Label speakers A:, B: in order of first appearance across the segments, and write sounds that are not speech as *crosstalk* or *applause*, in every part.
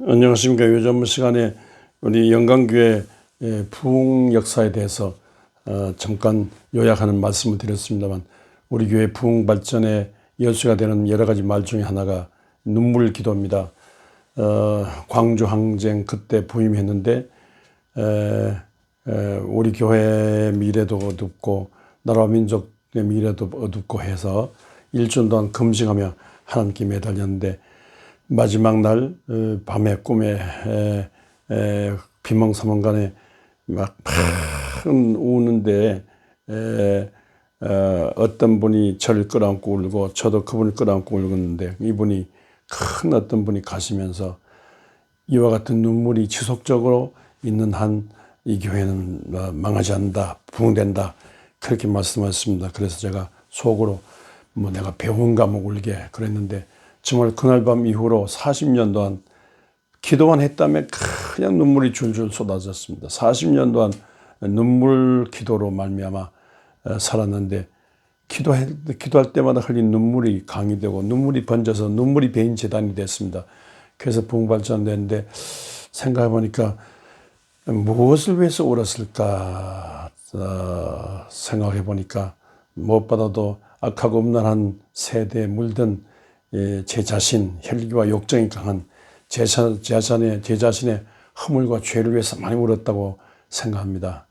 A: 안녕하십니까. 요즘 시간에 우리 영광교회 의 부흥 역사에 대해서 어, 잠깐 요약하는 말씀을 드렸습니다만 우리 교회 부흥 발전의 여수가 되는 여러 가지 말 중에 하나가 눈물 기도입니다. 어, 광주 항쟁 그때 부임했는데 에, 에, 우리 교회의 미래도 어둡고 나라와 민족의 미래도 어둡고 해서 일주일 동안 금식하며 하나님께 매달렸는데 마지막 날 어, 밤에 꿈에 비몽사몽간에 막팍 우는데 에, 어, 어떤 분이 저를 끌어안고 울고 저도 그분을 끌어안고 울었는데 이분이 큰 어떤 분이 가시면서 이와 같은 눈물이 지속적으로 있는 한 이 교회는 어, 망하지 않는다, 부흥된다 그렇게 말씀하셨습니다. 그래서 제가 속으로 뭐 내가 배운 과목 울게 그랬는데 정말 그날 밤 이후로 40년 동안 기도만 했다면 그냥 눈물이 줄줄 쏟아졌습니다. 40년 동안 눈물 기도로 말미암아 어, 살았는데 기도할, 기도할 때마다 흘린 눈물이 강이 되고 눈물이 번져서 눈물이 배인 재단이 됐습니다. 그래서 부흥발전됐는데 생각해 보니까 무엇을 위해서 울었을까 어, 생각해 보니까 무엇보다도 악하고 음란한 세대에 물든 예, 제 자신, 혈기와 욕정이 강한 제, 자- 제 자신의, 허물과 죄를 위해서 많이 울었다고 생각합니다.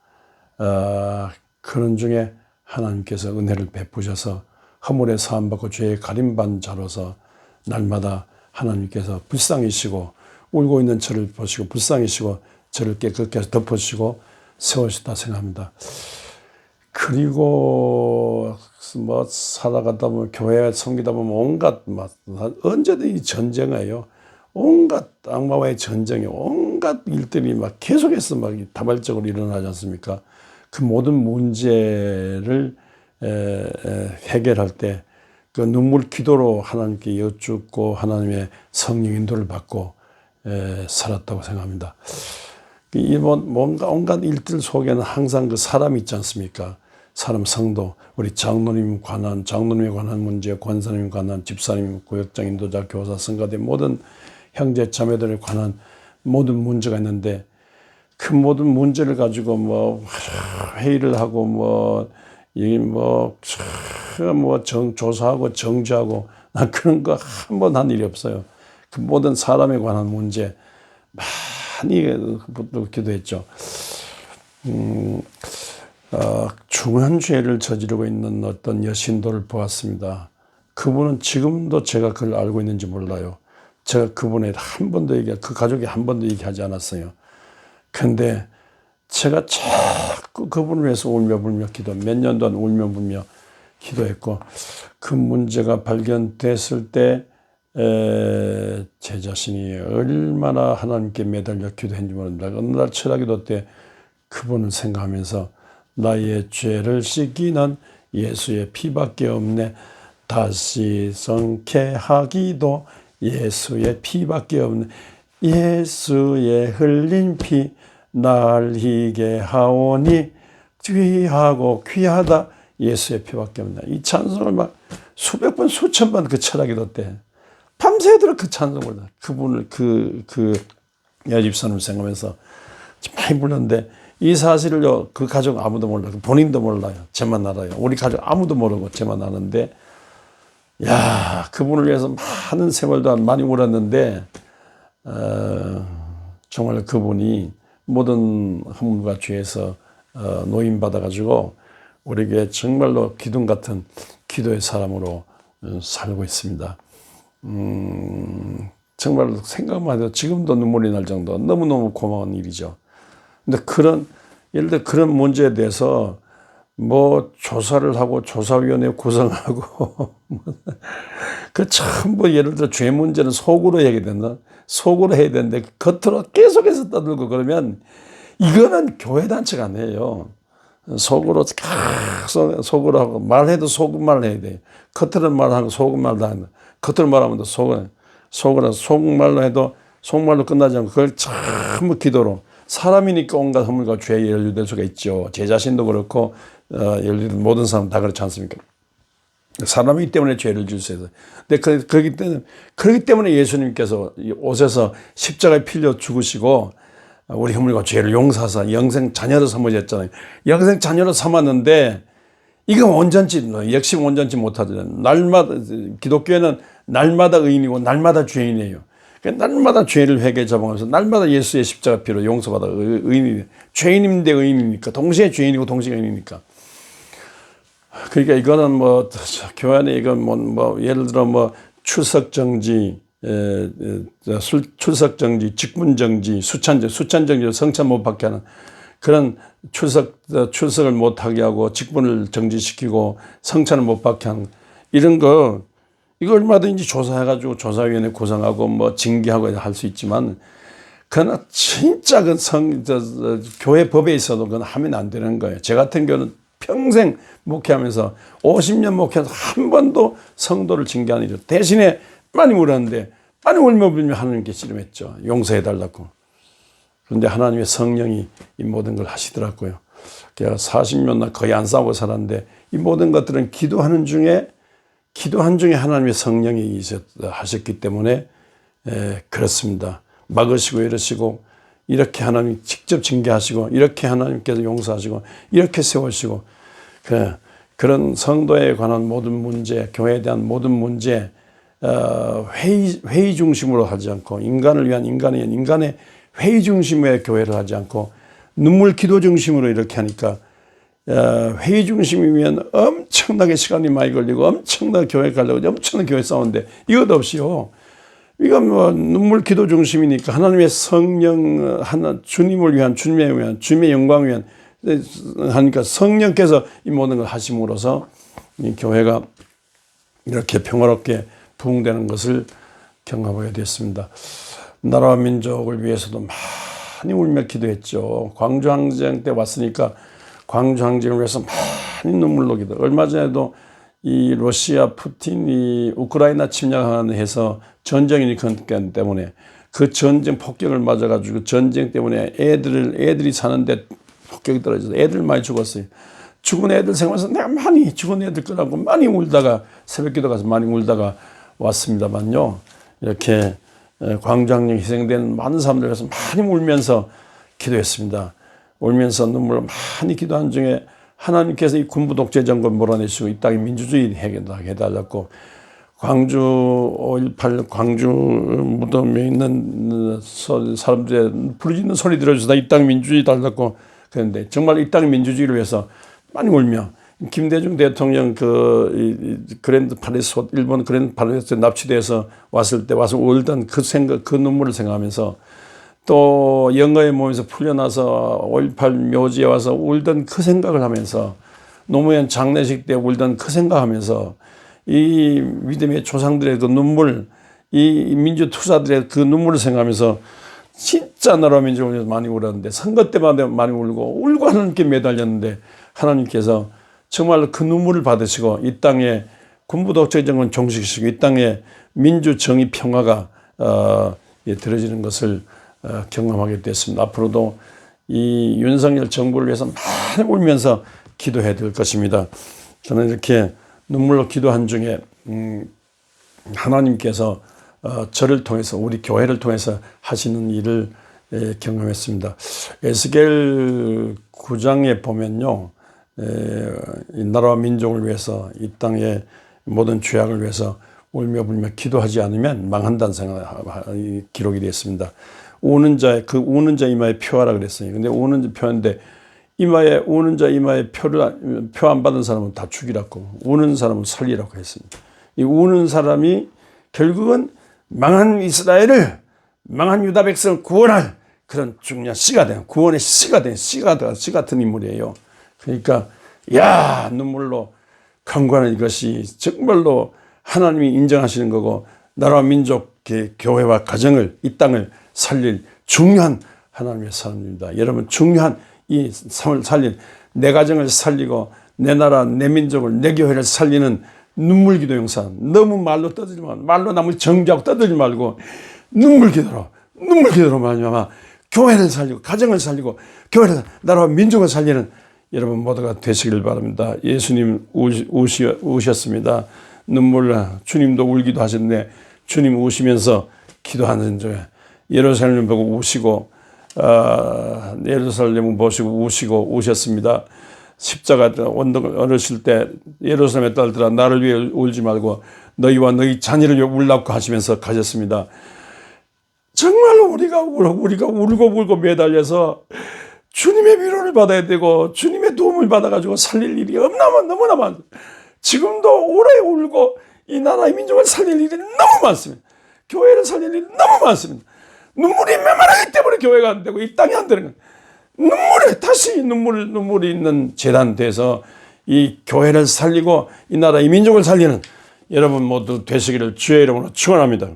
A: 어, 그런 중에 하나님께서 은혜를 베푸셔서 허물의 사함받고 죄의 가림반 자로서 날마다 하나님께서 불쌍히시고 울고 있는 저를 보시고 불쌍히시고 저를 깨끗게 덮어주시고 세우셨다 생각합니다. 그리고 뭐 살아가다 보면 교회 섬기다 보면 온갖 막 언제든지 전쟁이에요. 온갖 악마와의 전쟁이 온갖 일들이 막 계속해서 막 다발적으로 일어나지 않습니까? 그 모든 문제를 에, 에, 해결할 때 그 눈물 기도로 하나님께 여쭙고 하나님의 성령 인도를 받고 에, 살았다고 생각합니다. 이 뭐- 뭔가 온갖 일들 속에는 항상 그 사람이 있지 않습니까? 사람 성도, 우리 장로님 관한, 장로님에 관한 문제, 권사님 관한, 집사님, 구역장, 인도자, 교사, 성가대 모든 형제 자매들에 관한 모든 문제가 있는데 그 모든 문제를 가지고 뭐 회의를 하고 뭐 뭐이뭐뭐 조사하고 정죄하고 난 그런 거 한 번 한 일이 없어요. 그 모든 사람에 관한 문제 많이 기도했죠. 음, 어, 중한 죄를 저지르고 있는 어떤 여신도를 보았습니다. 그분은 지금도 제가 그걸 알고 있는지 몰라요. 제가 그분에 한 번도 얘기, 그 가족이 한 번도 얘기하지 않았어요. 근데 제가 자꾸 그분을 위해서 울며 불며 기도, 몇 년 동안 울며 불며 기도했고, 그 문제가 발견됐을 때, 에, 제 자신이 얼마나 하나님께 매달려 기도했는지 모릅니다. 어느 날 철학기도 때 그분을 생각하면서 나의 죄를 씻기는 예수의 피밖에 없네. 다시 성케 하기도 예수의 피밖에 없네. 예수의 흘린 피 날 희게 하오니 귀하고 귀하다 예수의 피밖에 없네. 이 찬송을 막 수백 번 수천 번 그 철학기도 때 밤새도록 그 찬송을 그분을 그그 여집사님을 생각하면서 많이 불렀는데 이 사실을요 그 가족 아무도 몰라요 본인도 몰라요 제만 알아요 우리 가족 아무도 모르고 제만 아는데 야 그분을 위해서 많은 세월 동안 많이 울었는데 어, 정말 그분이 모든 허물과 죄에서 어, 노임 받아 가지고 우리에게 정말로 기둥 같은 기도의 사람으로 어, 살고 있습니다. 음, 정말 생각만 해도 지금도 눈물이 날 정도 너무너무 고마운 일이죠. 근데 그런, 예를 들어 그런 문제에 대해서 뭐 조사를 하고 조사위원회 구성하고 *laughs* 그 전부 예를 들어 죄 문제는 속으로 해야 된다. 속으로 해야 되는데 겉으로 계속해서 떠들고 그러면 이거는 교회 단체가 아니에요. 속으로 계속 속으로 하고 말해도 속말 해야 돼. 겉으로 말하고 속말도 한다. 겉으로 말하면 또 속은 속으로 속말로 해도 속말로 끝나지 않고 그걸 전부 기도로 사람이니까 온갖 허물과 죄에 연루될 수가 있죠. 제 자신도 그렇고 어, 연루된 모든 사람 다 그렇지 않습니까? 사람이기 때문에 죄를 질 수 있어요. 근데 그, 그렇기 때문에, 그렇기 때문에 예수님께서 이 옷에서 십자가에 필려 죽으시고 우리 허물과 죄를 용서하사 영생 자녀로 삼으셨잖아요. 영생 자녀로 삼았는데 이거 온전치, 역시 온전치 못하잖아요. 날마다, 기독교에는 날마다 의인이고 날마다 죄인이에요. 그러니까 날마다 죄를 회개 잡아가면서 날마다 예수의 십자가 피로 용서받아 의- 의인이, 죄인인데 의인이니까, 동시에 죄인이고 동시에 의인이니까. 그러니까 이거는 뭐 교회 안에 이건 뭐, 뭐 예를 들어 뭐 출석 정지, 술- 출석 정지, 직분 정지, 수찬 수찬 정지, 성찬 못 받게 하는 그런 출석 어, 출석을 못 하게 하고 직분을 정지시키고 성찬을 못 받게 하는 이런 거 이거 얼마든지 조사해가지고 조사위원회 구성하고 뭐 징계하고 할 수 있지만 그러나 진짜 그 성, 저, 저, 교회 법에 있어도 그건 하면 안 되는 거예요. 제 같은 경우는 평생 목회하면서 50년 목회해서 한 번도 성도를 징계한 일이. 대신에 많이 울었는데 많이 울며 불며 하나님께 씨름했죠. 용서해 달라고. 그런데 하나님의 성령이 이 모든 걸 하시더라고요. 제가 40년 나 거의 안 싸우고 살았는데 이 모든 것들은 기도하는 중에 기도한 중에 하나님의 성령이 하셨기 때문에 에, 그렇습니다. 막으시고 이러시고 이렇게 하나님 직접 징계하시고 이렇게 하나님께서 용서하시고 이렇게 세우시고 그, 그런 성도에 관한 모든 문제, 교회에 대한 모든 문제 어, 회의, 회의 중심으로 하지 않고 인간을 위한 인간의 인간의 회의 중심의 교회를 하지 않고 눈물 기도 중심으로 이렇게 하니까 어, 회의 중심이면 엄 청나게 시간이 많이 걸리고 엄청나게 교회 가려고 엄청나게 교회 싸우는데 이것 없이요. 이건 뭐 눈물 기도 중심이니까 하나님의 성령 하나 주님을 위한 주님의 위한 주님의 영광을 위한 하니까 성령께서 이 모든 걸 하심으로써 이 교회가 이렇게 평화롭게 부흥되는 것을 경험하게 됐습니다. 나라와 민족을 위해서도 많이 울며 기도했죠. 광주항쟁 때 왔으니까 광주항쟁을 위해서 많이 눈물로 기도. 얼마 전에도 이 러시아 푸틴이 우크라이나 침략하는 해서 전쟁이니 그 때문에 그 전쟁 폭격을 맞아가지고 전쟁 때문에 애들을 애들이 사는데 폭격이 떨어져서 애들 많이 죽었어요. 죽은 애들 생각해서 내가 많이 죽은 애들 거라고 많이 울다가 새벽기도 가서 많이 울다가 왔습니다만요. 이렇게 광장령 희생된 많은 사람들 위해서 많이 울면서 기도했습니다. 울면서 눈물을 많이 기도한 중에 하나님께서 이 군부 독재 정권 몰아내시고 이 땅에 민주주의 해달라고 광주 5.18 광주 무덤에 있는 사람들의 부르짖는 소리 들어주다 이 땅 민주주의 달라고 그랬는데 정말 이 땅 민주주의를 위해서 많이 울며 김대중 대통령 그 그랜드 파리스 일본 그랜드 파리스 납치돼서 왔을 때 와서 울던 그 생각 그 눈물을 생각하면서 또 영어의 몸에서 풀려나서 5.18 묘지에 와서 울던 그 생각을 하면서 노무현 장례식 때 울던 그 생각하면서 이 믿음의 조상들의 그 눈물, 이 민주 투사들의 그 눈물을 생각하면서 진짜 나라 민족을 위해서 많이 울었는데 선거 때마다 많이 울고 울고 하나님께 매달렸는데 하나님께서 정말 그 눈물을 받으시고 이 땅에 군부 독재 정권 종식시키고 이 땅에 민주 정의 평화가 어, 예, 들어지는 것을 어, 경험하게 됐습니다. 앞으로도 이 윤석열 정부를 위해서 많이 울면서 기도해야 될 것입니다. 저는 이렇게 눈물로 기도한 중에 음, 하나님께서 어, 저를 통해서 우리 교회를 통해서 하시는 일을 에, 경험했습니다. 에스겔 9장에 보면요. 에, 이 나라와 민족을 위해서 이 땅의 모든 죄악을 위해서 울며 불며 기도하지 않으면 망한다는 생각 이 기록이 되어 있습니다. 우는 자의 그 우는 자 이마에 표하라 그랬어요. 근데 우는 자 표인데 이마에 우는 자 이마에 표를 표 안 받은 사람은 다 죽이라고 우는 사람은 살리라고 했습니다. 이 우는 사람이 결국은 망한 이스라엘을 망한 유다 백성을 구원할 그런 중요한 씨가 된 구원의 씨가 된 씨가 된 씨 같은 인물이에요. 그러니까 야 눈물로 강구하는 이것이 정말로 하나님이 인정하시는 거고 나라와 민족 교회와 가정을 이 땅을 살릴 중요한 하나님의 사람입니다. 여러분 중요한 이 삶을 살린 내 가정을 살리고 내 나라 내 민족을 내 교회를 살리는 눈물 기도 영상 너무 말로 떠들지 마 말로 남을 정죄하고 떠들지 말고 눈물 기도로 눈물 기도로 말미암아 교회를 살리고 가정을 살리고 교회를 나라와 민족을 살리는 여러분 모두가 되시길 바랍니다. 예수님 우시, 우셨습니다. 눈물 주님도 울기도 하셨네. 주님 우시면서 기도하는 중에 예루살렘 보고 우시고 어, 예루살렘 보시고 우시고 우셨습니다. 십자가 언덕을 얻으실 때 예루살렘의 딸들아 나를 위해 울지 말고 너희와 너희 자녀를 위해 울라고 하시면서 가셨습니다. 정말 우리가 울- 우리가 울고 울고 매달려서 주님의 위로를 받아야 되고 주님의 도움을 받아가지고 살릴 일이 없나마 너무나 많. 지금도 오래 울고 이 나라의 민족을 살릴 일이 너무 많습니다. 교회를 살릴 일이 너무 많습니다. 눈물이 메말하기 때문에 교회가 안 되고 이 땅이 안 되는 거예요. 눈물이 다시 눈물 눈물이 있는 재단 돼서 이 교회를 살리고 이 나라 의 민족을 살리는 여러분 모두 되시기를 주의 이름으로 축원합니다.